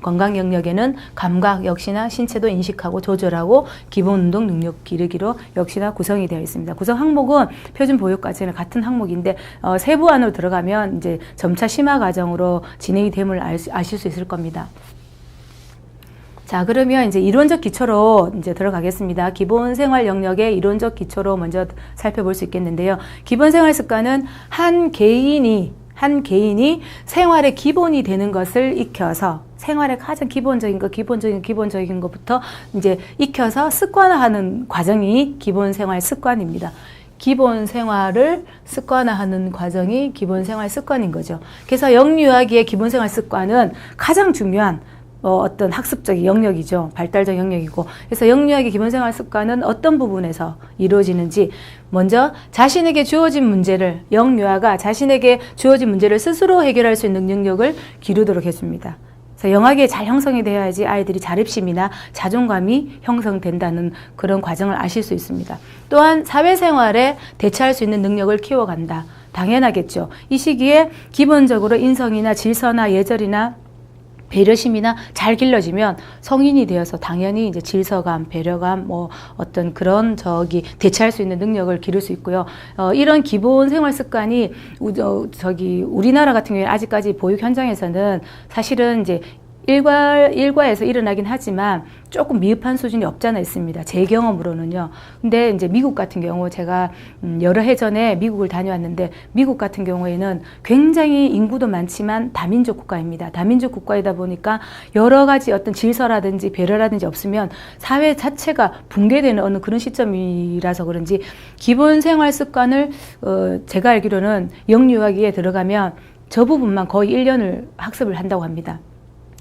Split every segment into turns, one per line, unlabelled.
건강 영역에는 감각 역시나 신체도 인식하고 조절하고 기본 운동 능력 기르기로 역시나 구성이 되어 있습니다. 구성 항목은 표준 보육과정이랑 같은 항목인데 어, 세부 안으로 들어가면 이제 점차 심화 과정으로 진행이 됨을 알 수- 아실 수 있을 겁니다. 자, 그러면 이제 이론적 기초로 이제 들어가겠습니다. 기본 생활 영역의 이론적 기초로 먼저 살펴볼 수 있겠는데요. 기본 생활 습관은 한 개인이 한 개인이 생활의 기본이 되는 것을 익혀서 생활의 가장 기본적인 것, 기본적인 기본적인 것부터 이제 익혀서 습관화하는 과정이 기본 생활 습관입니다. 기본 생활을 습관화하는 과정이 기본 생활 습관인 거죠. 그래서 영유아기의 기본 생활 습관은 가장 중요한 어, 어떤 학습적인 영역이죠. 발달적 영역이고. 그래서 영유아기 기본생활 습관은 어떤 부분에서 이루어지는지 먼저 자신에게 주어진 문제를 영유아가 자신에게 주어진 문제를 스스로 해결할 수 있는 능력을 기르도록 했습니다. 그래서 영하게 잘 형성이 되어야지 아이들이 자립심이나 자존감이 형성된다는 그런 과정을 아실 수 있습니다. 또한 사회생활에 대처할 수 있는 능력을 키워간다. 당연하겠죠. 이 시기에 기본적으로 인성이나 질서나 예절이나 배려심이나 잘 길러지면 성인이 되어서 당연히 이제 질서감, 배려감, 뭐 어떤 그런 저기 대처할 수 있는 능력을 기를 수 있고요. 어, 이런 기본 생활 습관이 우, 어, 저기 우리나라 같은 경우에 아직까지 보육 현장에서는 사실은 이제 일과 일과에서 일어나긴 하지만 조금 미흡한 수준이 없잖아 있습니다. 제 경험으로는요. 근데 이제 미국 같은 경우 제가 음, 여러 해 전에 미국을 다녀왔는데 미국 같은 경우에는 굉장히 인구도 많지만 다민족 국가입니다. 다민족 국가이다 보니까 여러 가지 어떤 질서라든지 배려라든지 없으면 사회 자체가 붕괴되는 어느 그런 시점이라서 그런지 기본 생활 습관을 어, 제가 알기로는 영유아기에 들어가면 저 부분만 거의 1년을 학습을 한다고 합니다.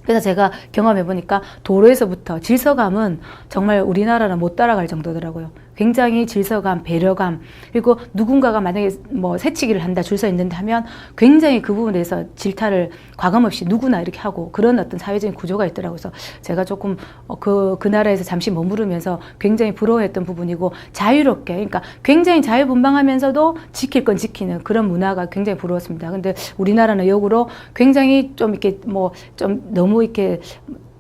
그래서 제가 경험해 보니까 도로에서부터 질서감은 정말 우리나라는 못 따라갈 정도더라고요. 굉장히 질서감, 배려감, 그리고 누군가가 만약에 뭐 새치기를 한다, 줄 서 있는데 하면 굉장히 그 부분에서 질타를 과감 없이 누구나 이렇게 하고 그런 어떤 사회적인 구조가 있더라고요. 그래서 제가 조금 어, 그, 그 나라에서 잠시 머무르면서 굉장히 부러워했던 부분이고 자유롭게, 그러니까 굉장히 자유분방하면서도 지킬 건 지키는 그런 문화가 굉장히 부러웠습니다. 근데 우리나라는 역으로 굉장히 좀 이렇게 뭐 좀 너무 이렇게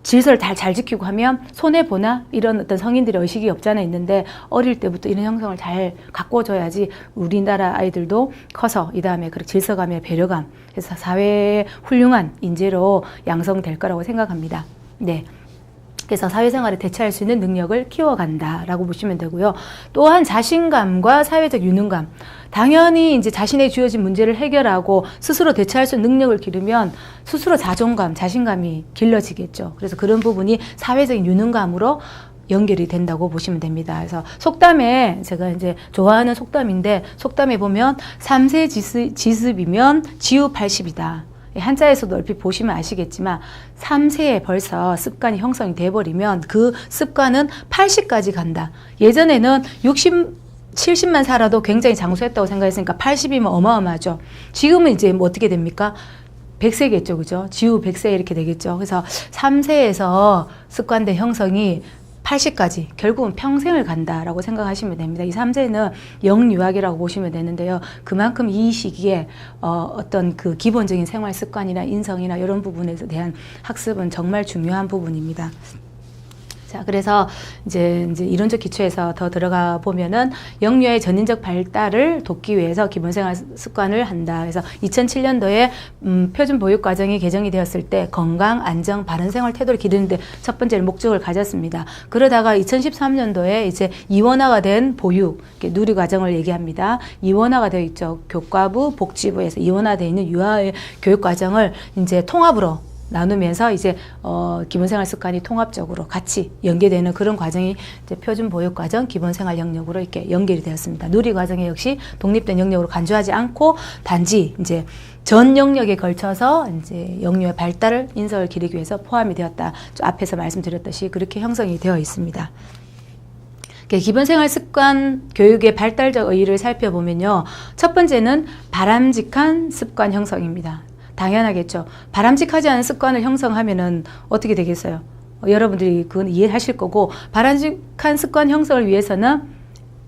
질서를 잘, 잘 지키고 하면 손해 보나 이런 어떤 성인들의 의식이 없잖아 있는데 어릴 때부터 이런 형성을 잘 가꿔줘야지 우리나라 아이들도 커서 이 다음에 그런 질서감의 배려감 그래서 사회의 훌륭한 인재로 양성될 거라고 생각합니다. 네. 그래서 사회생활에 대처할 수 있는 능력을 키워간다라고 보시면 되고요. 또한 자신감과 사회적 유능감. 당연히 이제 자신의 주어진 문제를 해결하고 스스로 대처할 수 있는 능력을 기르면 스스로 자존감, 자신감이 길러지겠죠. 그래서 그런 부분이 사회적인 유능감으로 연결이 된다고 보시면 됩니다. 그래서 속담에 제가 이제 좋아하는 속담인데 속담에 보면 삼세 지습, 지습이면 지우 80이다. 한자에서도 얼핏 보시면 아시겠지만 3세에 벌써 습관이 형성이 돼버리면 그 습관은 80까지 간다. 예전에는 60, 70만 살아도 굉장히 장수했다고 생각했으니까 80이면 어마어마하죠. 지금은 이제 뭐 어떻게 됩니까? 100세겠죠, 그죠? 지우 100세 이렇게 되겠죠. 그래서 3세에서 습관된 형성이 80까지 결국은 평생을 간다라고 생각하시면 됩니다. 이 3세는 영유아기라고 보시면 되는데요. 그만큼 이 시기에 어, 어떤 그 기본적인 생활 습관이나 인성이나 이런 부분에 대한 학습은 정말 중요한 부분입니다. 자, 그래서 이제, 이제 이론적 기초에서 더 들어가 보면은 영유아의 전인적 발달을 돕기 위해서 기본생활 습관을 한다. 그래서 2007년도에 음, 표준 보육 과정이 개정이 되었을 때 건강, 안정, 바른 생활 태도를 기르는데 첫 번째 목적을 가졌습니다. 그러다가 2013년도에 이제 이원화가 된 보육, 누리 과정을 얘기합니다. 이원화가 되어 있죠. 교과부, 복지부에서 이원화되어 있는 유아의 교육 과정을 이제 통합으로 나누면서 이제 어 기본생활 습관이 통합적으로 같이 연계되는 그런 과정이 이제 표준 보육 과정 기본생활 영역으로 이렇게 연결이 되었습니다. 누리 과정에 역시 독립된 영역으로 간주하지 않고 단지 이제 전 영역에 걸쳐서 이제 영유의 발달을 인서를 기르기 위해서 포함이 되었다. 좀 앞에서 말씀드렸듯이 그렇게 형성이 되어 있습니다. 기본생활 습관 교육의 발달적 의의를 살펴보면요. 첫 번째는 바람직한 습관 형성입니다. 당연하겠죠. 바람직하지 않은 습관을 형성하면은 어떻게 되겠어요? 어, 여러분들이 그건 이해하실 거고 바람직한 습관 형성을 위해서는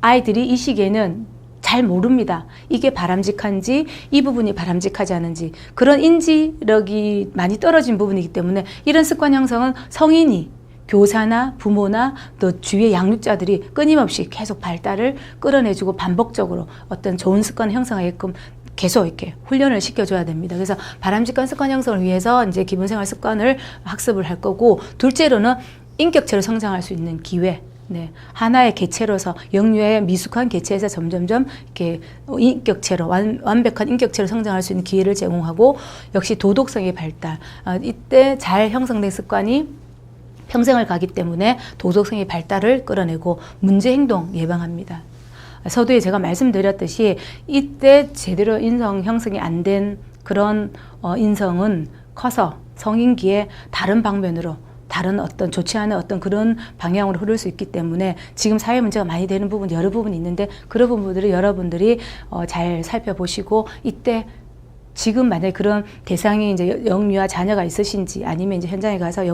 아이들이 이 시기에는 잘 모릅니다. 이게 바람직한지 이 부분이 바람직하지 않은지 그런 인지력이 많이 떨어진 부분이기 때문에 이런 습관 형성은 성인이 교사나 부모나 또 주위의 양육자들이 끊임없이 계속 발달을 끌어내주고 반복적으로 어떤 좋은 습관 형성하게끔 계속 이렇게 훈련을 시켜줘야 됩니다. 그래서 바람직한 습관 형성을 위해서 이제 기본생활 습관을 학습을 할 거고 둘째로는 인격체로 성장할 수 있는 기회. 네. 하나의 개체로서 영유의 미숙한 개체에서 점점점 이렇게 인격체로 완, 완벽한 인격체로 성장할 수 있는 기회를 제공하고 역시 도덕성의 발달. 아, 이때 잘 형성된 습관이 평생을 가기 때문에 도덕성의 발달을 끌어내고 문제 행동 예방합니다. 서두에 제가 말씀드렸듯이 이때 제대로 인성 형성이 안 된 그런 어, 인성은 커서 성인기에 다른 방면으로 다른 어떤 좋지 않은 어떤 그런 방향으로 흐를 수 있기 때문에 지금 사회 문제가 많이 되는 부분 여러 부분이 있는데 그런 부분들을 여러분들이 어, 잘 살펴보시고 이때 지금 만약에 그런 대상이 이제 영유아 자녀가 있으신지 아니면 이제 현장에 가서